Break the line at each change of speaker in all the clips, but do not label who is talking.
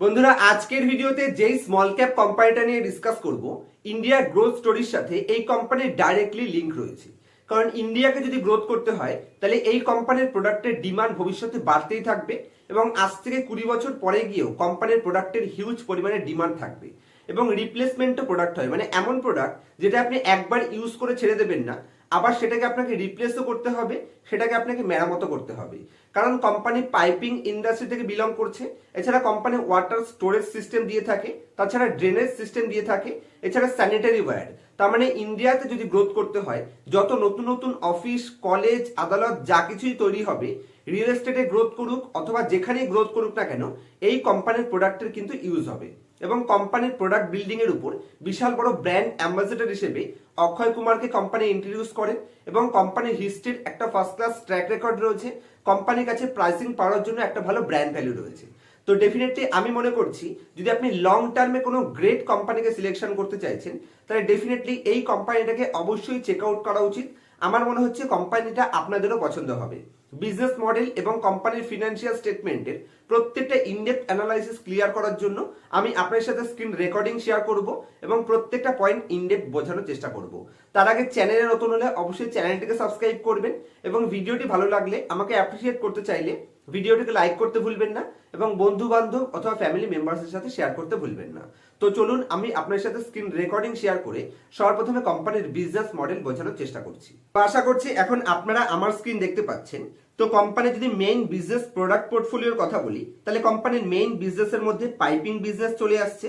বন্ধুরা, আজকের ভিডিওতে যেই স্মল ক্যাপ কোম্পানিটা নিয়ে ডিসকাস করব ইন্ডিয়ার গ্রোথ স্টোরির সাথে এই কোম্পানির ডাইরেক্টলি লিঙ্ক রয়েছে। কারণ ইন্ডিয়াকে যদি গ্রোথ করতে হয়, তাহলে এই কোম্পানির প্রোডাক্টের ডিমান্ড ভবিষ্যতে বাড়তেই থাকবে এবং আজ থেকে কুড়ি বছর পরে গিয়েও কোম্পানির প্রোডাক্টের হিউজ পরিমাণে ডিমান্ড থাকবে এবং রিপ্লেসমেন্টও প্রোডাক্ট হয়। মানে এমন প্রোডাক্ট যেটা আপনি একবার ইউজ করে ছেড়ে দেবেন না আবার সেটাকে আপনাকে রিপ্লেসও করতে হবে, সেটাকে আপনাকে মেরামতো করতে হবে। কারণ কোম্পানি পাইপিং ইন্ডাস্ট্রি থেকে বিলং করছে, এছাড়া কোম্পানি ওয়াটার স্টোরেজ সিস্টেম দিয়ে থাকে, তাছাড়া ড্রেনেজ সিস্টেম দিয়ে থাকে, এছাড়া স্যানিটারি ওয়্যার তার মানে ইন্ডিয়াতে যদি গ্রোথ করতে হয়, যত নতুন নতুন অফিস কলেজ আদালত, যা কিছুই তৈরি হবে রিয়েল এস্টেটে গ্রোথ করুক অথবা যেখানেই গ্রোথ করুক না কেন, এই কোম্পানির প্রোডাক্টের কিন্তু ইউজ হবে। এবং কোম্পানির প্রোডাক্ট বিল্ডিং এর উপর বিশাল বড় ব্র্যান্ড অ্যাম্বাসেডর হিসেবে অক্ষয় কুমারকে কোম্পানি ইন্ট্রোডিউস করে এবং কোম্পানির হিস্ট্রির একটা ফার্স্ট ক্লাস ট্র্যাক রেকর্ড রয়েছে। কোম্পানির কাছে প্রাইসিং পাওয়ার জন্য একটা ভালো ব্র্যান্ড ভ্যালু রয়েছে। তো ডেফিনেটলি আমি মনে করছি, যদি আপনি লং টার্মে কোনো গ্রেট কোম্পানিকে সিলেকশন করতে চাইছেন, তাহলে ডেফিনেটলি এই কোম্পানিটাকে অবশ্যই চেক আউট করা উচিত। আমার মনে হচ্ছে কোম্পানিটা আপনাদেরও পছন্দ হবে। বিজনেস মডেল এবং কোম্পানির ফিনান্সিয়াল স্টেটমেন্টের প্রত্যেকটা ইনডেপথ অ্যানালাইসিস ক্লিয়ার করার জন্য আমি আপনার সাথে স্ক্রিন রেকর্ডিং শেয়ার করব এবং প্রত্যেকটা পয়েন্ট ইনডেপ বোঝানোর চেষ্টা করব। তার আগে চ্যানেলে নতুন হলে অবশ্যই চ্যানেলটিকে সাবস্ক্রাইব করবেন এবং ভিডিওটি ভালো লাগলে আমাকে অ্যাপ্রিসিয়েট করতে চাইলে ভিডিওটিকে লাইক করতে ভুলবেন না এবং বন্ধু বান্ধব অথবা ফ্যামিলি মেম্বার্সের সাথে শেয়ার করতে ভুলবেন না। তো চলুন আমি আপনার সাথে স্ক্রিন রেকর্ডিং শেয়ার করে সর্বপ্রথমে কোম্পানির বিজনেস মডেল বোঝানোর চেষ্টা করছি। আশা করছি এখন আপনারা আমার স্ক্রিন দেখতে পাচ্ছেন। তো কোম্পানির যদি মেইন বিজনেস প্রোডাক্ট পোর্টফোলিওর কথা বলি, তাহলে কোম্পানির মেইন বিজনেসের মধ্যে পাইপিং বিজনেস চলে আসছে।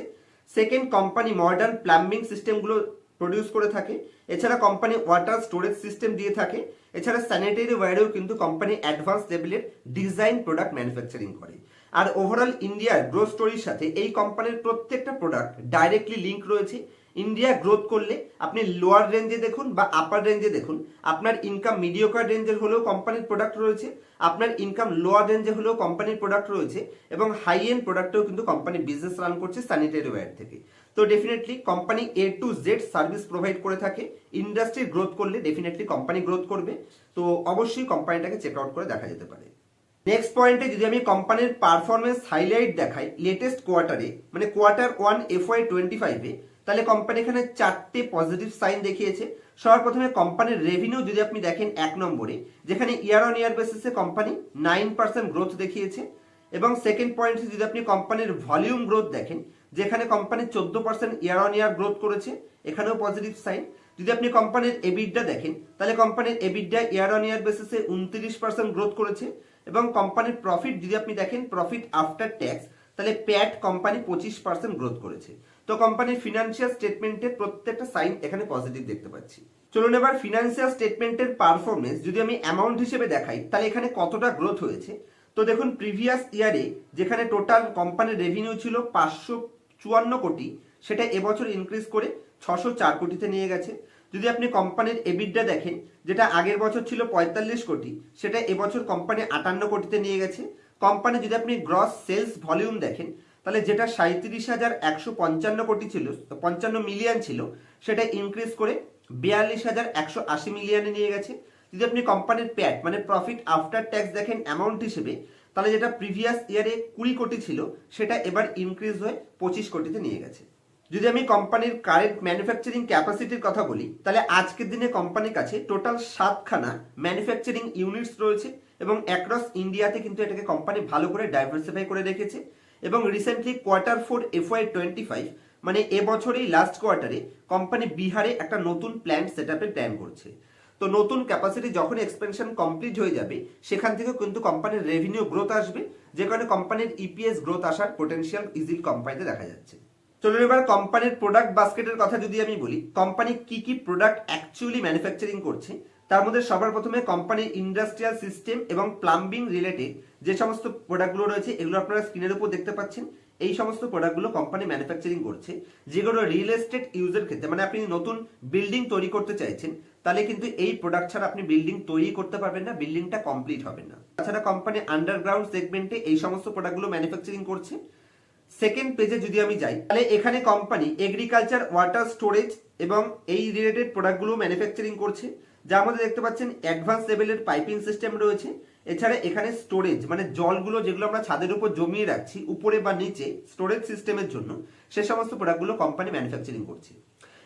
সেকেন্ড কোম্পানি মডার্ন প্লাম্বিং সিস্টেমগুলো প্রডিউস করে থাকে। এছাড়া কোম্পানি ওয়াটার স্টোরেজ সিস্টেম দিয়ে থাকে। এছাড়া স্যানিটারি ওয়্যারেও কিন্তু কোম্পানি অ্যাডভান্স লেভেলের ডিজাইন প্রোডাক্ট ম্যানুফ্যাকচারিং করে। আর ওভারঅল ইন্ডিয়ার গ্রোথ স্টোরির সাথে এই কোম্পানির প্রত্যেকটা প্রোডাক্ট ডাইরেক্টলি লিঙ্ক রয়েছে। ইন্ডিয়া গ্রোথ করলে আপনি লোয়ার রেঞ্জে দেখুন বা আপার রেঞ্জে দেখুন। আপনার ইনকাম মিডিওকার রেঞ্জের হলেও কোম্পানির প্রোডাক্ট রয়েছে। আপনার ইনকাম লোয়ার রেঞ্জে হলেও কোম্পানির প্রোডাক্ট রয়েছে। এবং হাই এন্ড প্রোডাক্টেও কিন্তু কোম্পানি বিজনেস রান করছে স্যানিটারি ওয়্যার থেকে। তো definitely company A to Z service provide করে থাকে। ইন্ডাস্ট্রি গ্রোথ করলে ডেফিনেটলি কোম্পানি গ্রোথ করবে। তো অবশ্যই কোম্পানিটাকে চেক আউট করে দেখা যেতে পারে। নেক্সট পয়েন্টে যদি আমি কোম্পানির পারফরমেন্স হাইলাইট দেখাই লেটেস্ট কোয়ার্টারে মানে quarter one F Y twenty ফাইভে তাহলে কোম্পানি এখানে চারটে পজিটিভ সাইন দেখিয়েছে। সবার প্রথমে কোম্পানির রেভিনিউ যদি আপনি দেখেন এক নম্বরে, যেখানে ইয়ার অন ইয়ার বেসিসে কোম্পানি নাইন পার্সেন্ট গ্রোথ দেখিয়েছে। এবং সেকেন্ড পয়েন্টে যদি আপনি কোম্পানির ভলিউম গ্রোথ দেখেন যেখানে কোম্পানি চোদ্দ percent year on year growth করেছে, এখানেও পজিটিভ সাইন যদি আপনি কোম্পানির এবিডা দেখেন, তাহলে কোম্পানির এবিডা ইয়ার অন ইয়ার বেসিসে উনত্রিশ পার্সেন্ট গ্রোথ করেছে এবং কোম্পানির প্রফিট যদি আপনি দেখেন প্রফিট আফটার ট্যাক্স তাহলে প্যাট কোম্পানি পঁচিশ পার্সেন্ট গ্রোথ করেছে। তো কোম্পানির ফিনান্সিয়াল স্টেটমেন্টের প্রত্যেকটা সাইন এখানে পজিটিভ দেখতে পাচ্ছি। চলুন এবার ফিনান্সিয়াল স্টেটমেন্টের পারফরমেন্স যদি আমি অ্যামাউন্ট হিসেবে দেখাই, তাহলে এখানে কতটা গ্রোথ হয়েছে? তো দেখুন প্রিভিয়াস ইয়ারে যেখানে টোটাল কোম্পানির রেভিনিউ ছিল পাঁচশো চুয়ান্ন কোটি, সেটা এবছর ইনক্রিজ করে ছশো চার কোটিতে নিয়ে গেছে। যদি আপনি কোম্পানির এবিডটা দেখেন, যেটা আগের বছর ছিল পঁয়তাল্লিশ কোটি, সেটা এবছর কোম্পানি আটান্ন কোটিতে নিয়ে গেছে। কোম্পানি যদি আপনি গ্রস সেলস ভলিউম দেখেন, তাহলে যেটা সাঁত্রিশ হাজার একশো পঞ্চান্ন কোটি ছিল পঞ্চান্ন মিলিয়ন ছিল, সেটা ইনক্রিজ করে বিয়াল্লিশ হাজার একশো আশি মিলিয়নে নিয়ে গেছে। যদি আপনি কোম্পানির প্যাট মানে প্রফিট আফটার ট্যাক্স দেখেন অ্যামাউন্ট হিসেবে তাহলে যেটা প্রিভিয়াস ইয়ারে কুড়ি কোটি ছিল, সেটা এবার ইনক্রিজ হয়ে পঁচিশ কোটিতে নিয়ে গেছে। যদি আমি কোম্পানির কারেন্ট ম্যানুফ্যাকচারিং ক্যাপাসিটির কথা বলি, তাহলে আজকের দিনে কোম্পানির কাছে টোটাল সাতখানা ম্যানুফ্যাকচারিং ইউনিটস রয়েছে এবং অ্যাক্রস ইন্ডিয়াতে কিন্তু এটাকে কোম্পানি ভালো করে ডাইভার্সিফাই করে রেখেছে এবং recently quarter four FY twenty five মানে এবছরেই লাস্ট কোয়ার্টারে কোম্পানি বিহারে একটা নতুন প্ল্যান্ট সেট প্ল্যান করছে। তো নতুন ক্যাপাসিটি যখন এক্সপেনশন কমপ্লিট হয়ে যাবে, সেখান থেকেও কিন্তু কোম্পানির রেভিনিউ গ্রোথ আসবে, যে কারণে কোম্পানির ইপিএস গ্রোথ আসার পোটেনশিয়াল ইজিল কোম্পানিতে দেখা যাচ্ছে। চলুন এবার কোম্পানির প্রোডাক্ট বাস্কেটের কথা যদি আমি বলি কোম্পানি কি কি প্রোডাক্ট অ্যাকচুয়ালি ম্যানুফ্যাকচারিং করছে, তার মধ্যে সবার প্রথমে কোম্পানির ইন্ডাস্ট্রিয়াল সিস্টেম এবং প্লাম্বিং রিলেটেড যে সমস্ত প্রোডাক্টগুলো রয়েছে, এগুলো আপনারা স্ক্রিনের উপর দেখতে পাচ্ছেন। এই সমস্ত প্রোডাক্টগুলো কোম্পানি ম্যানুফ্যাকচারিং করছে যেগুলো রিয়েল এস্টেট ইউজের ক্ষেত্রে মানে আপনি নতুন বিল্ডিং তৈরি করতে চাইছেন, তাহলে কিন্তু এই প্রোডাক্ট ছাড়া আপনি বিল্ডিং তৈরি করতে পারবেন না বিল্ডিংটা কমপ্লিট হবে না। তাছাড়া কোম্পানি আন্ডারগ্রাউন্ড সেগমেন্টে এই সমস্ত প্রোডাক্টগুলো ম্যানুফ্যাকচারিং করছে। সেকেন্ড পেজে যদি আমি যাই, তাহলে এখানে কোম্পানি এগ্রিকালচার ওয়াটার স্টোরেজ এবং এই রিলেটেড প্রোডাক্টগুলো ম্যানুফ্যাকচারিং করছে। যার মধ্যে দেখতে পাচ্ছেন অ্যাডভান্স লেভেলের পাইপিং সিস্টেম রয়েছে। এছাড়া এখানে স্টোরেজ মানে জলগুলো যেগুলো আমরা ছাদের উপর জমিয়ে রাখছি, উপরে বা নিচে স্টোরেজ সিস্টেমের জন্য, সে সমস্ত প্রোডাক্টগুলো কোম্পানি ম্যানুফ্যাকচারিং করছে।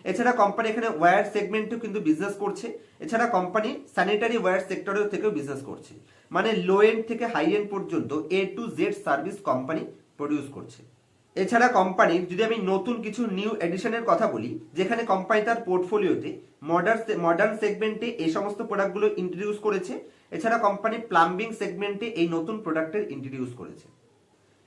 এছাড়া কোম্পানি এখানে ওয়্যার সেগমেন্টেও কিন্তু বিজনেস করছে, এছাড়া কোম্পানি স্যানিটারি ওয়্যার সেক্টরেও থেকেও বিজনেস করছে। মানে লো এন্ড থেকে হাই এন্ড পর্যন্ত A to Z service company produce করছে। এছাড়া কোম্পানির যদি আমি নতুন কিছু নিউ এডিশনের কথা বলি, যেখানে কোম্পানি তার পোর্টফোলিওতে মডার্ন মডার্ন সেগমেন্টে এই সমস্ত প্রোডাক্টগুলো ইন্ট্রোডিউস করেছে এছাড়া কোম্পানি প্লাম্বিং সেগমেন্টে এই নতুন প্রোডাক্টের ইন্ট্রোডিউস করেছে।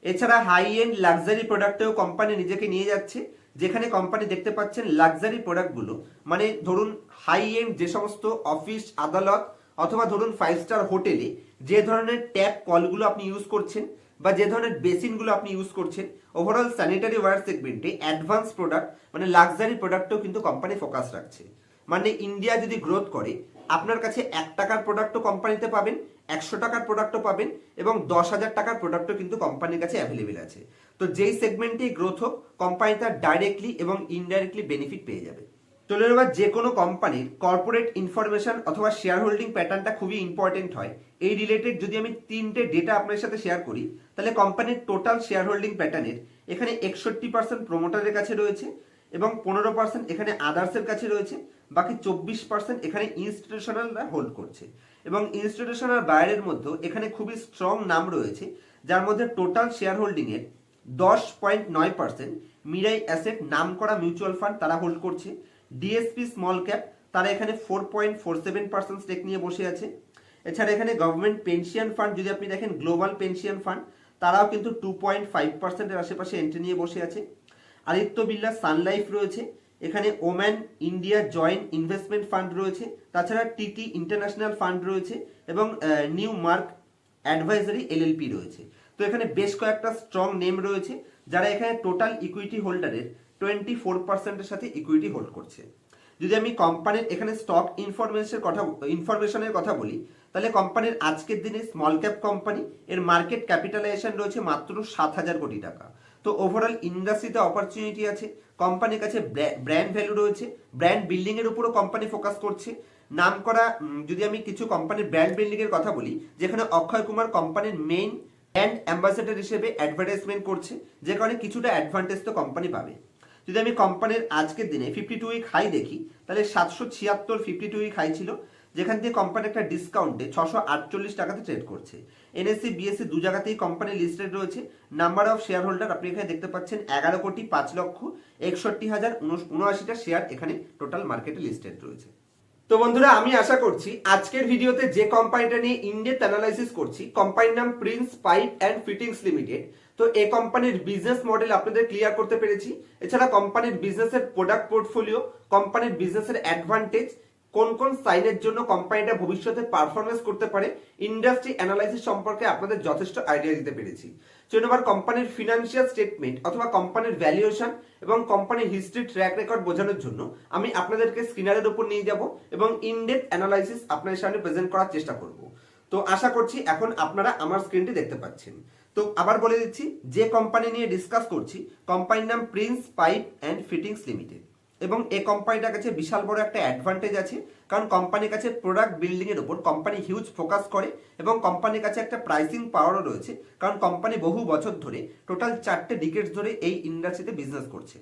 এছাড়া হাই এন্ড লাক্সারি প্রোডাক্টেও কোম্পানি নিজেকে নিয়ে যাচ্ছে। যেখানে কোম্পানি দেখতে পাচ্ছেন লাক্সারি প্রোডাক্টগুলো মানে ধরুন হাই এন্ড যে সমস্ত অফিস আদালত অথবা ধরুন ফাইভ স্টার হোটেলে যে ধরনের ট্যাপ কলগুলো আপনি ইউজ করছেন বা যে ধরনের বেসিনগুলো আপনি ইউজ করছেন ওভারঅল স্যানিটারি ওয়্যার সেগমেন্টে অ্যাডভান্স প্রোডাক্ট মানে লাক্সারি প্রোডাক্টও কিন্তু কোম্পানি ফোকাস রাখছে। মানে ইন্ডিয়া যদি গ্রোথ করে আপনার কাছে এক টাকার প্রোডাক্টও কোম্পানিতে পাবেন, একশো টাকার প্রোডাক্টও পাবেন এবং দশ হাজার টাকার প্রোডাক্টও কিন্তু কোম্পানির কাছে অ্যাভেলেবেল আছে। তো যেই সেগমেন্টে গ্রোথ হোক কোম্পানি তার ডাইরেক্টলি এবং ইনডাইরেক্টলি বেনিফিট পেয়ে যাবে। চলুন এবার যে কোনো কোম্পানির কর্পোরেট ইনফরমেশন অথবা শেয়ার হোল্ডিং প্যাটার্নটা খুবই ইম্পর্টেন্ট হয়। এই রিলেটেড যদি আমি তিনটে ডেটা আপনার সাথে শেয়ার করি, তাহলে কোম্পানির টোটাল শেয়ার হোল্ডিং প্যাটার্নের এখানে একষট্টি পার্সেন্ট প্রোমোটারের কাছে রয়েছে এবং পনেরো পার্সেন্ট এখানে আদার্সের কাছে রয়েছে। বাকি চব্বিশ পার্সেন্ট এখানে ইনস্টিটিউশনালরা হোল্ড করছে। এবং ইনস্টিটিউশনাল বাইরের মধ্যেও এখানে খুবই স্ট্রং নাম রয়েছে, যার মধ্যে টোটাল শেয়ার হোল্ডিংয়ের দশ পয়েন্ট নয় পার্সেন্ট মিরাই অ্যাসেট নাম করা মিউচুয়াল ফান্ড তারা হোল্ড করছে। ডিএসপি স্মল ক্যাপ তারা এখানে four point four seven percent stake নিয়ে বসে আছে। এছাড়া এখানে গভর্নমেন্ট পেনশন ফান্ড যদি আপনি দেখেন গ্লোবাল পেনশন ফান্ড তারাও কিন্তু টু পয়েন্ট ফাইভ পার্সেন্টের আশেপাশে এন্ট্রি নিয়ে বসে আছে। আদিত্য বিল্লা সানলাইফ রয়েছে। এখানে Oman India joint investment fund রয়েছে, তাছাড়া টিটি ইন্টারন্যাশনাল ফান্ড রয়েছে এবং নিউ মার্ক অ্যাডভাইজারি এলএলপি রয়েছে। তো এখানে বেশ কয়েকটা স্ট্রং নেম রয়েছে, যারা এখানে টোটাল ইকুইটি হোল্ডারের টোয়েন্টি ফোর পার্সেন্টের সাথে ইকুইটি হোল্ড করছে। যদি আমি কোম্পানির এখানে স্টক ইনফরমেশনের কথা ইনফরমেশনের কথা বলি, তাহলে কোম্পানির আজকের দিনে স্মল ক্যাপ কোম্পানি, এর মার্কেট ক্যাপিটালাইজেশন রয়েছে মাত্র সাত হাজার কোটি টাকা। তো ওভারঅল ইন্ডাস্ট্রিতে অপরচুনিটি আছে কোম্পানির কাছে ব্র্যান্ড ভ্যালু রয়েছে ব্র্যান্ড বিল্ডিং এর উপরও কোম্পানি ফোকাস করছে। নাম করা যদি আমি কিছু কোম্পানির ব্র্যান্ড বিল্ডিং এর কথা বলি, যেখানে অক্ষয় কুমার কোম্পানির মেইন ব্র্যান্ড অ্যাম্বাসেডর হিসেবে অ্যাডভার্টাইজমেন্ট করছে, যে কারণে কিছুটা অ্যাডভান্টেজ তো কোম্পানি পাবে। যদি আমি কোম্পানির আজকের দিনে ফিফটি টু উইক হাই দেখি, তাহলে সাতশো ছিয়াত্তর ফিফটি টু উইক হাই ছিল। যেখান থেকে কোম্পানি একটা ডিসকাউন্টে ছশো আটচল্লিশ টাকাতে ট্রেড করছে। এনএসসি বিএসসি দু জায়গাতেই কোম্পানি লিস্টেড রয়েছে। নাম্বার অফ শেয়ার হোল্ডার আপনি এখানে দেখতে পাচ্ছেন এগারো কোটি পাঁচ লক্ষ একষট্টি হাজার উনআশিটা শেয়ার এখানে টোটাল মার্কেটে লিস্টেড রয়েছে। তো বন্ধুরা, আমি আশা করছি আজকের ভিডিওতে যে কোম্পানিটা নিয়ে ইন্ডেপ অ্যানালাইসিস করছি কোম্পানির নাম Prince Pipe and Fittings Limited তো এই কোম্পানির বিজনেস মডেল আপনাদের ক্লিয়ার করতে পেরেছি। এছাড়া কোম্পানির বিজনেসের প্রোডাক্ট পোর্টফোলিও কোম্পানির বিজনেসের অ্যাডভান্টেজ কোন কোন সাইনের জন্য কোম্পানিটা ভবিষ্যতে পারফরমেন্স করতে পারে ইন্ডাস্ট্রি অ্যানালাইসিস সম্পর্কে আপনাদের যথেষ্ট আইডিয়া দিতে পেরেছি। চলুন কোম্পানির ফিনান্সিয়াল স্টেটমেন্ট অথবা কোম্পানির ভ্যালুয়েশন এবং কোম্পানির হিস্ট্রি ট্র্যাক রেকর্ড বোঝানোর জন্য আমি আপনাদেরকে স্ক্রিনারের উপর নিয়ে যাব এবং ইনডেপ অ্যানালাইসিস আপনাদের সামনে প্রেজেন্ট করার চেষ্টা করব। তো আশা করছি এখন আপনারা আমার স্ক্রিনটি দেখতে পাচ্ছেন। তো আবার বলে দিচ্ছি, যে কোম্পানি নিয়ে ডিসকাস করছি কোম্পানির নাম Prince Pipe and Fittings Limited এবং এই কোম্পানিটার কাছে বিশাল বড় একটা অ্যাডভান্টেজ আছে। কারণ কোম্পানির কাছে প্রোডাক্ট বিল্ডিং এর উপর কোম্পানি হিউজ ফোকাস করে এবং কোম্পানির কাছে একটা প্রাইসিং পাওয়ারও রয়েছে। কারণ কোম্পানি বহু বছর ধরে টোটাল চারটে ডিকেটস ধরে এই ইন্ডাস্ট্রিতে বিজনেস করছে।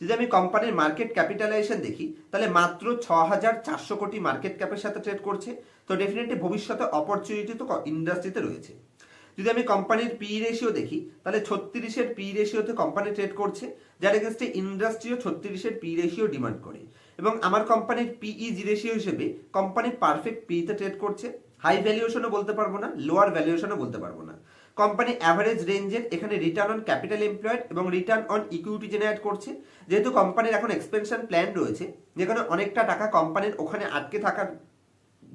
যদি আমি কোম্পানির মার্কেট ক্যাপিটালাইজেশন দেখি, তাহলে মাত্র ছ হাজার চারশো কোটি মার্কেট ক্যাপের সাথে ট্রেড করছে। তো ডেফিনেটলি ভবিষ্যতে অপরচুনিটি তো ইন্ডাস্ট্রিতে রয়েছে। যদি আমি কোম্পানির পি রেশিও দেখি, তাহলে ছত্রিশের পি রেশিওতে কোম্পানি ট্রেড করছে। যার এগেনস্টে ইন্ডাস্ট্রিও ছত্রিশের পি রেশিও ডিমান্ড করে। এবং আমার কোম্পানির পিইজি রেশিও হিসেবে কোম্পানি পারফেক্ট পিতে ট্রেড করছে। হাই ভ্যালুয়েশনও বলতে পারব না লোয়ার ভ্যালুয়েশনও বলতে পারব না। কোম্পানি অ্যাভারেজ রেঞ্জের এখানে রিটার্ন অন ক্যাপিটাল এমপ্লয়েড এবং রিটার্ন অন ইকুইটি জেনারেট করছে। যেহেতু কোম্পানির এখন এক্সপেনশন প্ল্যান রয়েছে, যেখানে অনেকটা টাকা কোম্পানির ওখানে আটকে থাকার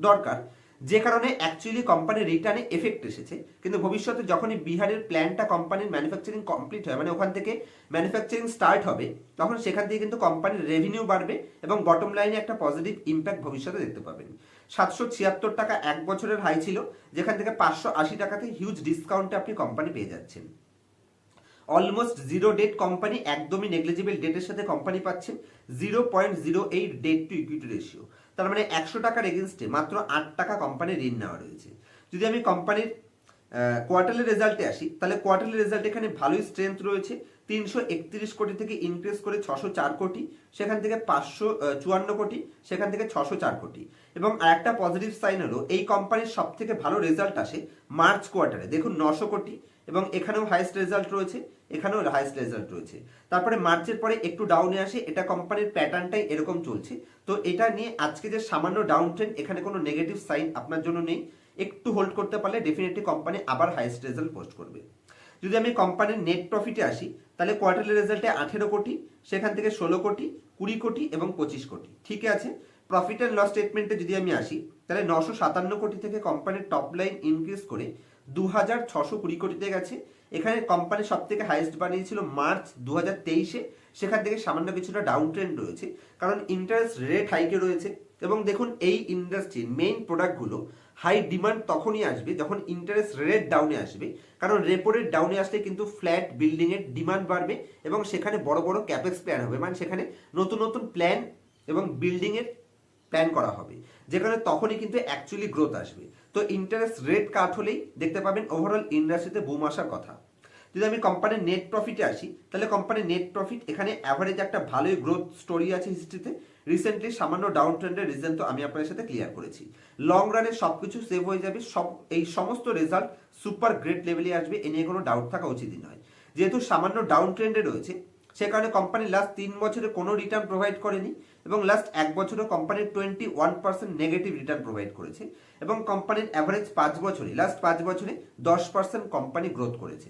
দরকার যে কারণে অ্যাকচুয়ালি কোম্পানির রিটার্নে এফেক্ট এসেছে। কিন্তু ভবিষ্যতে যখনই বিহারের প্ল্যানটা কোম্পানির ম্যানুফ্যাকচারিং কমপ্লিট হয় মানে ওখান থেকে ম্যানুফ্যাকচারিং স্টার্ট হবে, তখন সেখান থেকে কিন্তু কোম্পানির রেভিনিউ বাড়বে এবং বটম লাইনে একটা পজিটিভ ইম্প্যাক্ট ভবিষ্যতে দেখতে পাবেন। সাতশো ছিয়াত্তর টাকা এক বছরের হাই ছিল, যেখান থেকে পাঁচশো আশি টাকাতে হিউজ ডিসকাউন্টে আপনি কোম্পানি পেয়ে যাচ্ছেন। অলমোস্ট জিরো ডেট কোম্পানি একদমই নেগলিজিবল ডেটের সাথে কোম্পানি পাচ্ছেন zero point zero eight debt to equity ratio তার মানে একশো টাকার এগেনস্টে মাত্র আট টাকা কোম্পানির ঋণ নেওয়া রয়েছে। যদি আমি কোম্পানির কোয়ার্টারলি রেজাল্টে আসি, তাহলে কোয়ার্টারলি রেজাল্ট এখানে ভালোই স্ট্রেংথ রয়েছে। তিনশো একত্রিশ কোটি থেকে ইনক্রিজ করে ছশো চার কোটি, সেখান থেকে পাঁচশো চুয়ান্ন কোটি, সেখান থেকে ছশো চার কোটি। এবং আরেকটা পজিটিভ সাইন হলো, এই কোম্পানির সব থেকে ভালো রেজাল্ট আসে মার্চ কোয়ার্টারে দেখুন নশো কোটি, এবং এখানেও হাইস্ট রেজাল্ট রয়েছে। এখানেও হাইস্ট রেজাল্ট রয়েছে। তারপরে মার্চের পরে একটু ডাউনে আসে, এটা কোম্পানির প্যাটার্নটাই এরকম চলছে। তো এটা নিয়ে আজকে যে সামান্য ডাউন ট্রেন্ড এখানে কোনো নেগেটিভ সাইন আপনার জন্য নেই। একটু হোল্ড করতে পারলে ডেফিনেটলি কোম্পানি আবার হাইস্ট রেজাল্ট পোস্ট করবে। যদি আমি কোম্পানির নেট প্রফিটে আসি, তাহলে কোয়ার্টারলি রেজাল্টে আঠেরো কোটি, সেখান থেকে ষোলো কোটি, কুড়ি কোটি এবং পঁচিশ কোটি। ঠিক আছে? প্রফিট অ্যান্ড লস স্টেটমেন্টে যদি আমি আসি, তাহলে নশো সাতান্ন কোটি থেকে কোম্পানির টপ লাইন ইনক্রিজ করে দু হাজার ছশো কুড়ি কোটিতে গেছে। এখানে কোম্পানি সব থেকে হাইয়েস্ট বানিয়েছিল মার্চ দু হাজার তেইশে। সেখান থেকে সামান্য কিছুটা ডাউন ট্রেন্ড রয়েছে, কারণ ইন্টারেস্ট রেট হাইকে রয়েছে। এবং দেখুন, এই ইন্ডাস্ট্রির মেইন প্রোডাক্টগুলো হাই ডিমান্ড তখনই আসবে যখন ইন্টারেস্ট রেট ডাউনে আসবে। কারণ রেপো রেট ডাউনে আসলে কিন্তু ফ্ল্যাট বিল্ডিং এর ডিমান্ড বাড়বে এবং সেখানে বড় বড় ক্যাপেক্স প্ল্যান হবে। মানে সেখানে নতুন নতুন প্ল্যান এবং বিল্ডিং এর প্ল্যান করা হবে। যেখানে তখনই কিন্তু অ্যাকচুয়ালি গ্রোথ আসবে। তো ইন্টারেস্ট রেট কাট হলেই দেখতে পাবেন ওভারঅল ইন্ডাস্ট্রিতে বুম আসার কথা। যদি আমি কোম্পানির নেট প্রফিটে আসি, তাহলে কোম্পানির নেট প্রফিট এখানে অ্যাভারেজ একটা ভালোই গ্রোথ স্টোরি আছে হিস্ট্রিতে রিসেন্টলি সামান্য ডাউন ট্রেন্ডের রিজন তো আমি আপনাদের সাথে ক্লিয়ার করেছি। লং রানে সব কিছু সেভ হয়ে যাবে, সব, এই সমস্ত রেজাল্ট সুপার গ্রেট লেভেলে আসবে, এ নিয়ে কোনো ডাউট থাকা উচিতই নয়। যেহেতু সামান্য ডাউন ট্রেন্ডে রয়েছে, সে কারণে কোম্পানি লাস্ট তিন বছরে কোনো রিটার্ন প্রোভাইড করেনি। এবং লাস্ট এক বছরে কোম্পানির twenty one percent negative return provide করেছে এবং কোম্পানির অ্যাভারেজ পাঁচ বছরে লাস্ট পাঁচ বছরে দশ পার্সেন্ট কোম্পানি গ্রোথ করেছে।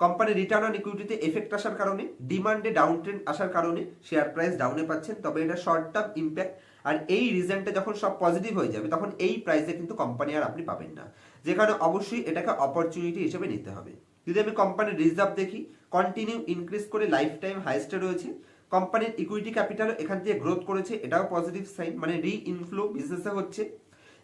কোম্পানির রিটার্ন অন ইকুইটিতে এফেক্ট আসার কারণে ডিমান্ডে ডাউন ট্রেন্ড আসার কারণে শেয়ার প্রাইস ডাউনে পাচ্ছেন, তবে এটা শর্ট টার্ম ইম্প্যাক্ট আর এই রিজনটা যখন সব পজিটিভ হয়ে যাবে, তখন এই প্রাইসে কিন্তু কোম্পানি আর আপনি পাবেন না। যেখানে অবশ্যই এটাকে অপরচুনিটি হিসেবে নিতে হবে। যদি আমি কোম্পানির রিজার্ভ দেখি কন্টিনিউ ইনক্রিজ করে লাইফ টাইম হাইস্টে রয়েছে কোম্পানির ইকুইটি ক্যাপিটালও এখান থেকে গ্রোথ করেছে, এটাও পজিটিভ সাইন মানে রি ইনফ্লো বিজনেসে হচ্ছে।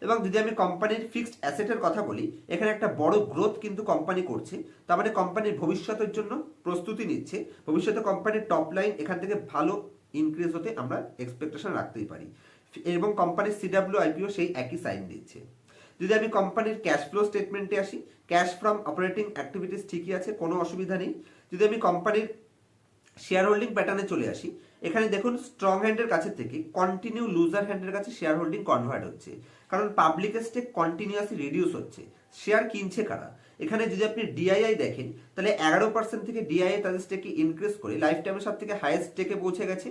এবং যদি আমি কোম্পানির ফিক্সড অ্যাসেটের কথা বলি, এখানে একটা বড় গ্রোথ কিন্তু কোম্পানি করছে। তার মানে কোম্পানির ভবিষ্যতের জন্য প্রস্তুতি নিচ্ছে। ভবিষ্যতে কোম্পানির টপ লাইন এখান থেকে ভালো ইনক্রিজ হতে আমরা এক্সপেকটেশন রাখতেই পারি। এবং কোম্পানির সিডাব্লিউ আইপিও সেই একই সাইন দিচ্ছে। যদি আমি কোম্পানির ক্যাশ ফ্লো স্টেটমেন্টে আসি ক্যাশ ফ্রম অপারেটিং অ্যাক্টিভিটিস ঠিকই আছে, কোনো অসুবিধা নেই। যদি আমি কোম্পানির শেয়ার হোল্ডিং প্যাটার্নে চলে আসি। এখানে দেখুন স্ট্রং হ্যান্ডের কাছে থেকে কন্টিনিউ লুজার হ্যান্ডের কাছে শেয়ার হোল্ডিং কনভার্ট হচ্ছে। কারণ পাবলিক স্টেক কন্টিনিউয়াসলি রিডিউস হচ্ছে। শেয়ার কিনছে কারা? এখানে যদি আপনি ডিআইআই দেখেন, তাহলে এগারো পার্সেন্ট থেকে ডিআইআই তাদের স্টেকে ইনক্রিজ করে লাইফ টাইমের সব থেকে হাইয়েস্ট স্টেকে পৌঁছে গেছে,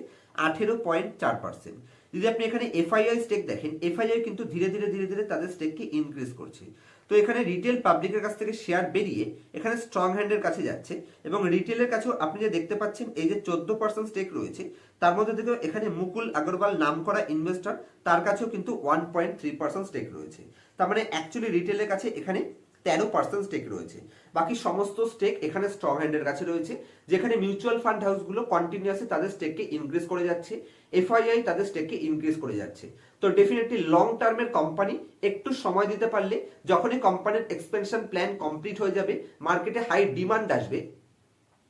আঠেরো পয়েন্ট চার পার্সেন্ট যদি আপনি এখানে এফআইআই স্টেক দেখেন এফআইআই কিন্তু ধীরে ধীরে ধীরে ধীরে তাদের স্টেককে ইনক্রিজ করছে। তো এখানে রিটেল পাবলিকের কাছ থেকে শেয়ার বেরিয়ে এখানে স্ট্রং হ্যান্ডের কাছে যাচ্ছে এবং রিটেলের কাছেও আপনি যে দেখতে পাচ্ছেন, এই যে চোদ্দ পার্সেন্ট স্টেক রয়েছে, তার মধ্যে থেকেও এখানে মুকুল আগরওয়াল নাম করা ইনভেস্টর তার কাছেও কিন্তু one point three percent stake রয়েছে। তার মানে অ্যাকচুয়ালি রিটেলের কাছে এখানে তেরো পার্সেন্ট স্টেক রয়েছে। বাকি সমস্ত স্টেক এখানে স্ট্রং হ্যান্ডের কাছে রয়েছে। যেখানে মিউচুয়াল ফান্ড হাউসগুলো কন্টিনিউয়াসলি তাদের স্টেককে ইনক্রিজ করে যাচ্ছে। এফআইআই তাদের স্টেককে ইনক্রিজ করে যাচ্ছে। তো ডেফিনেটলি লং টার্মের কোম্পানি একটু সময় দিতে পারলে যখনই কোম্পানির এক্সপেনশন প্ল্যান কমপ্লিট হয়ে যাবে মার্কেটে হাই ডিমান্ড আসবে,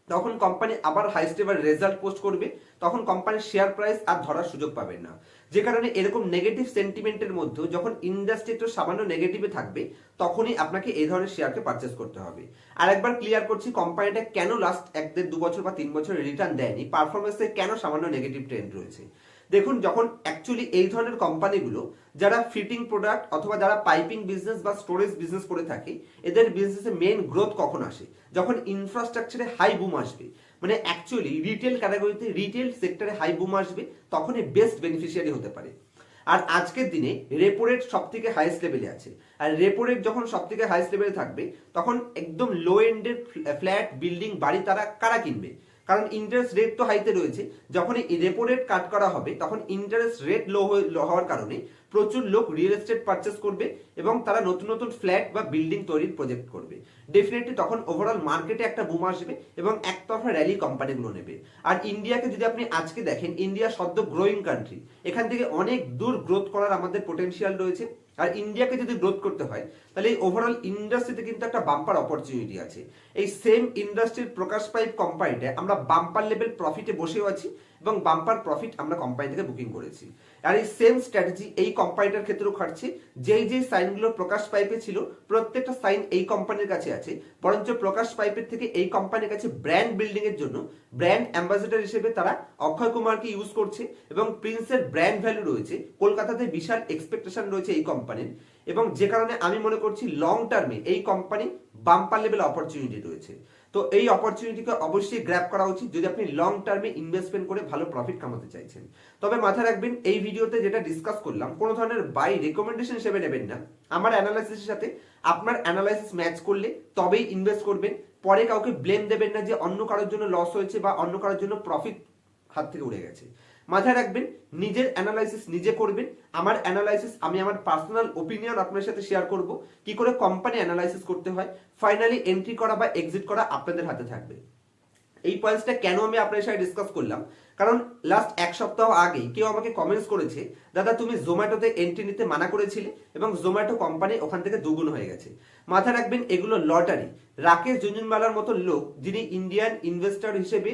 তখন কোম্পানি আবার হাইস্ট এবার রেজাল্ট পোস্ট করবে, তখন কোম্পানির শেয়ার প্রাইস আর ধরার সুযোগ পাবেন না। যে কারণে এরকম নেগেটিভ সেন্টিমেন্টের মধ্যেও যখন ইন্ডাস্ট্রি একটু সামান্য নেগেটিভে থাকবে, তখনই আপনাকে এই ধরনের শেয়ারকে পারচেস করতে হবে। আর একবার ক্লিয়ার করছি কোম্পানিটা কেন লাস্ট এক দেড় দু বছর বা তিন বছর রিটার্ন দেয়নি পারফরমেন্সে কেন সামান্য নেগেটিভ ট্রেন্ড রয়েছে? দেখুন, যখন অ্যাকচুয়ালি এই ধরনের কোম্পানিগুলো যারা ফিটিং প্রোডাক্ট অথবা যারা পাইপিং বিজনেস বা স্টোরেজ বিজনেস করে থাকে, এদের বিজনেসে মেন গ্রোথ কখন আসে? যখন ইনফ্রাস্ট্রাকচারে হাই বুম আসবে। মানে অ্যাকচুয়ালি রিটেল ক্যাটাগরিতে রিটেল সেক্টরে হাই বুম আসবে, তখনই বেস্ট বেনিফিশিয়ারি হতে পারে। আর আজকের দিনে রেপো রেট সব থেকে হাইয়েস্ট লেভেলে আছে। আর রেপো রেট যখন সব থেকে হাইয়েস্ট লেভেলে থাকবে, তখন একদম লো এন্ডের ফ্ল্যাট বিল্ডিং বাড়ি তারা কারা কিনবে? কারণ ইন্টারেস্ট রেট তো হাইতে রয়েছে। যখন এই রেপো রেট কাট করা হবে, তখন ইন্টারেস্ট রেট লো হওয়ার কারণে প্রচুর লোক রিয়েল এস্টেট পারচেস করবে এবং তারা নতুন নতুন ফ্ল্যাট বা বিল্ডিং তৈরির প্রজেক্ট করবে। ডেফিনেটলি তখন ওভারঅল মার্কেটে একটা বুম আসবে এবং একতরফা র্যালি কোম্পানিগুলো নেবে। আর ইন্ডিয়াকে যদি আপনি আজকে দেখেন ইন্ডিয়া সদ্য গ্রোয়িং কান্ট্রি এখান থেকে অনেক দূর গ্রোথ করার আমাদের পোটেনশিয়াল রয়েছে। আর ইন্ডিয়াকে যদি গ্রোথ করতে হয়, তাহলে এই ওভারঅল ইন্ডাস্ট্রিতে কিন্তু একটা বাম্পার অপরচুনিটি আছে। এই সেম ইন্ডাস্ট্রির প্রকাশ পাইপ কোম্পানিটা আমরা বাম্পার লেভেল প্রফিটে বসেও আছি। এবং বাম্পার প্রফিট আমরা কোম্পানি থেকে বুকিং করেছি। আর এই সেম স্ট্র্যাটেজি এই কোম্পানিটার ক্ষেত্রেও খাটছে। যেই যেই সাইনগুলো প্রকাশ পাইপে ছিল, প্রত্যেকটা সাইন এই কোম্পানির কাছে আছে। বরঞ্চ প্রকাশ পাইপের থেকে এই কোম্পানির কাছে ব্র্যান্ড বিল্ডিং এর জন্য ব্র্যান্ড অ্যাম্বাসেডর হিসেবে তারা অক্ষয় কুমারকে ইউজ করছে এবং প্রিন্সের ব্র্যান্ড ভ্যালু রয়েছে। কলকাতাতে বিশাল এক্সপেকটেশন রয়েছে এই কোম্পানির এবং যে কারণে আমি মনে করছি লং টার্মে এই কোম্পানি বাম্পার লেভেল অপরচুনিটি রয়েছে। তো এই অপরচুনিটিকে অবশ্যই গ্র্যাব করা উচিত যদি আপনি লং টার্মে ইনভেস্টমেন্ট করে ভালো প্রফিট কামাতে চাইছেন। তবে মাথায় রাখবেন, এই ভিডিওতে যেটা ডিসকাস করলাম, কোনো ধরনের বাই রেকমেন্ডেশন হিসেবে নেবেন না। আমার অ্যানালাইসিসের সাথে আপনার অ্যানালাইসিস ম্যাচ করলে তবেই ইনভেস্ট করবেন, পরে কাউকে ব্লেম দেবেন না যে অন্য কারোর জন্য লস হয়েছে বা অন্য কারোর জন্য প্রফিট হাত থেকে উড়ে গেছে। মাথায় রাখবেন, নিজের অ্যানালাইসিস নিজে করবেন। আমার অ্যানালাইসিস আমি আমার পার্সোনাল ওপিনিয়ন আপনার সাথে শেয়ার করব। কি করে কোম্পানি অ্যানালাইসিস করতে হয়? ফাইনালি এন্ট্রি করা বা এক্সিট করা আপনাদের হাতে থাকবে। এই পয়েন্টসটা কেন আমি আপনার সাথে ডিসকাস করলাম? কারণ লাস্ট এক সপ্তাহ আগে কেউ আমাকে কমেন্টস করেছে, দাদা, তুমি জোম্যাটোতে এন্ট্রি নিতে মানা করেছিলে এবং জোম্যাটো কোম্পানি ওখান থেকে দুগুণ হয়ে গেছে। মাথা রাখবেন, এগুলো লটারি রাকেশ জুনজুনওয়ালার মতো লোক, যিনি ইন্ডিয়ান ইনভেস্টর হিসেবে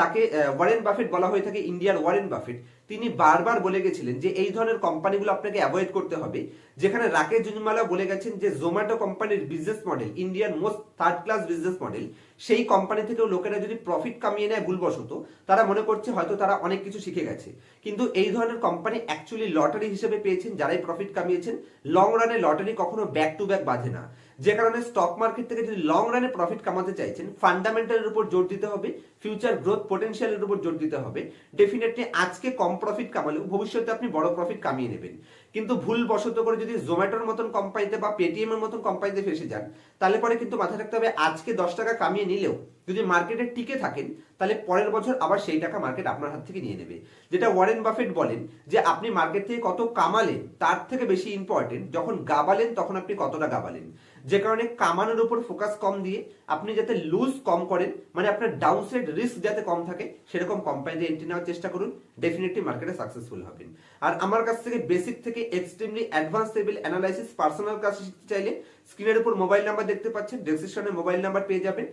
তাকে ওয়ারেন বাফেট বলা হয়ে থাকে ইন্ডিয়ার ওয়ারেন বাফেট তিনি বারবার বলে গেছিলেন যে এই ধরনের কোম্পানিগুলো আপনাকে অ্যাভয়েড করতে হবে। যেখানে রাকেশ জুনজুনওয়ালা বলে গেছেন যে জোম্যাটো কোম্পানির business model Indian most third class business model সেই কোম্পানি থেকেও লোকেরা যদি প্রফিট কামিয়ে নেয় ভুলবশত, তারা মনে করছে হয়তো তারা অনেক কিছু শিখে গেছে। কিন্তু এই ধরনের কোম্পানি অ্যাকচুয়ালি লটারি হিসেবে পেয়েছেন, যারাই প্রফিট কামিয়েছেন লং রানে লটারি কখনো ব্যাক টু ব্যাক বাঁধে না। যে কারণে স্টক মার্কেট থেকে যদি লং রানে প্রফিট কামাতে চাইছেন ফান্ডামেন্টালের উপর জোর দিতে হবে ফিউচার গ্রোথ পোটেনশিয়ালের উপর জোর দিতে হবে ডেফিনেটলি আজকে কম প্রফিট কামালেও ভবিষ্যতে আপনি বড় প্রফিট কামিয়ে নেবেন। কিন্তু ভুল বশত করে যদি জোম্যাটোর মতন কোম্পানিতে বা পেটিএম এর মতন কোম্পানিতে ফেসে যান, তাহলে পরে কিন্তু মাথায় রাখতে হবে আজকে দশ টাকা কামিয়ে নিলেও যদি মার্কেটে টিকে থাকেন, তাহলে পরের বছর আবার সেই টাকা মার্কেট আপনার হাত থেকে নিয়ে নেবে। যেটা ওয়ারেন বাফেট বলেন যে আপনি মার্কেট থেকে কত কামালেন, তার থেকে বেশি ইম্পর্টেন্ট যখন গাবালেন, তখন আপনি কতটা গাবালেন। যে কারণে কামানোর উপর ফোকাস কম দিয়ে আপনি যাতে লুজ কম করেন মানে আপনার ডাউনসাইড রিস্ক যাতে কম থাকে, সেরকম কোম্পানিতে এন্ট্রি নেওয়ার চেষ্টা করুন ডেফিনেটলি মার্কেটে সাকসেসফুল হবেন। আর আমার কাছ থেকে বেসিক থেকে extremely advance level analysis personal কাজ শিখতে চাইলে স্ক্রিনের উপর মোবাইল নাম্বার দেখতে পাচ্ছেন ডেসক্রিপশনে মোবাইল নাম্বার পেয়ে যাবেন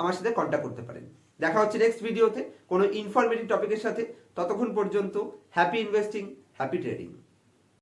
আমার সাথে কন্ট্যাক্ট করতে পারেন। দেখা হচ্ছে নেক্সট ভিডিওতে কোনো ইনফরমেটিভ টপিকের সাথে, ততক্ষণ পর্যন্ত হ্যাপি ইনভেস্টিং হ্যাপি ট্রেডিং